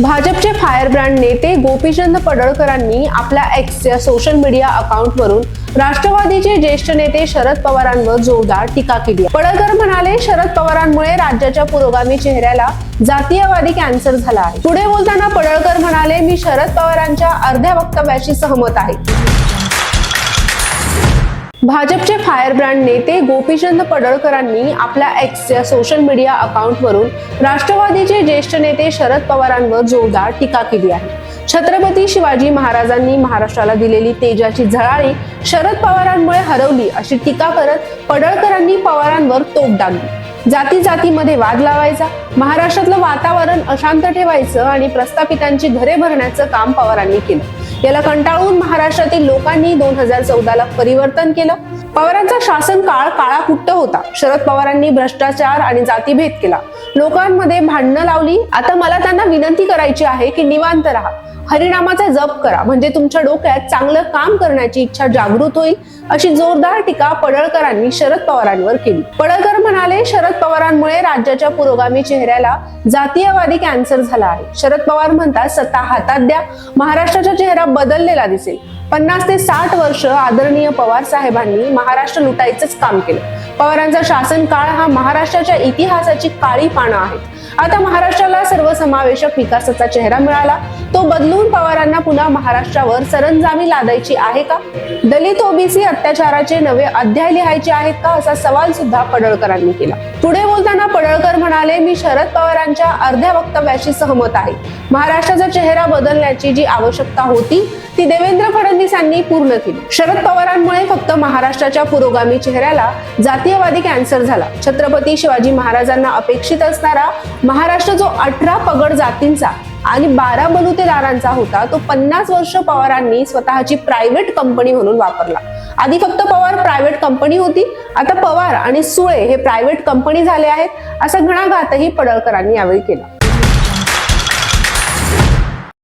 भाजपचे फायरब्रँड नेते गोपीचंद पडळकरांनी आपल्या एक्सच्या सोशल मीडिया अकाउंटवरून राष्ट्रवादीचे ज्येष्ठ नेते शरद पवारांवर जोरदार टीका केली पडळकर म्हणाले शरद पवारांमुळे राज्याच्या पुरोगामी चेहऱ्याला जातीयवादी कॅन्सर झाला आहे. पुढे बोलताना पडळकर म्हणाले मी शरद पवारांच्या अर्ध्या वक्तव्याशी सहमत आहे. भाजपचे फायर ब्रँड नेते गोपीचंद पडळकरांनी आपल्या एक्सच्या सोशल मीडिया अकाउंटवरून राष्ट्रवादीचे ज्येष्ठ नेते शरद पवारांवर जोरदार टीका केली आहे. छत्रपती शिवाजी महाराजांनी महाराष्ट्राला दिलेली तेजाची झळाळी शरद पवारांमुळे हरवली अशी टीका करत पडळकरांनी पवारांवर तोफ डागली. जाती जातीमध्ये वाद लावायचा महाराष्ट्रातलं वातावरण अशांत ठेवायचं आणि प्रस्थापितांची घरे भरण्याचं काम पवारांनी केलं. याला कंटाळून महाराष्ट्रातील लोकांनी दोन हजार चौदाला परिवर्तन केलं. पवारांचा शासन काळ काळाकुट्ट होता. शरद पवारांनी भ्रष्टाचार आणि जातीभेद केला. लोकांमध्ये भांडणं लावली. आता मला त्यांना विनंती करायची आहे की निवांत राहा. हरिनामाचा जप करा. म्हणजे तुमच्या डोक्यात चांगलं काम करण्याची इच्छा जागृत होईल अशी जोरदार टीका पडळकरांनी शरद पवारांवर केली. पडळकर म्हणाले शरद पवारांमुळे राज्याच्या पुरोगामी चेहऱ्याला जातीयवादी कॅन्सर झाला आहे. शरद पवार म्हणतात सत्ता हातात द्या महाराष्ट्राचा चेहरा बदललेला दिसेल. पन्नास ते साठ वर्ष आदरणीय पवार साहेबांनी महाराष्ट्र लुटायचंच काम केलं. पवारांचा शासन काळ हा महाराष्ट्राच्या इतिहासाची काळी पानं आहेत. आता महाराष्ट्राला सर्वसमावेशक विकासाचा चेहरा मिळाला. तो बदलून पवारांना पुन्हा महाराष्ट्रावर सरंजामी लादायची आहे का? दलित ओबीसी अत्याचाराचे नवे अध्याय लिहायचे आहेत का? असा सवाल सुद्धा पडळकरांनी केला. पुढे बोलताना पडळकर म्हणाले मी शरद पवारांच्या अर्ध्या वक्तव्याशी सहमत आहे. महाराष्ट्राचा चेहरा बदलण्याची जी आवश्यकता होती ती देवेंद्र फडणवीसांनी पूर्ण केली. शरद पवारांमुळे फक्त महाराष्ट्राच्या पुरोगामी चेहऱ्याला जातीयवादी कॅन्सर झाला. छत्रपती शिवाजी महाराजांना अपेक्षित असणारा महाराष्ट्र जो अठरा पगड जातींचा आणि बारा बलुतेदारांचा होता तो पन्नास वर्ष पवारांनी स्वतःची प्रायव्हेट कंपनी म्हणून वापरला. आधी फक्त पवार प्रायव्हेट कंपनी होती आता पवार आणि सुळे हे प्रायव्हेट कंपनी झाले आहेत असा घणाघातही पडळकरांनी यावेळी केला.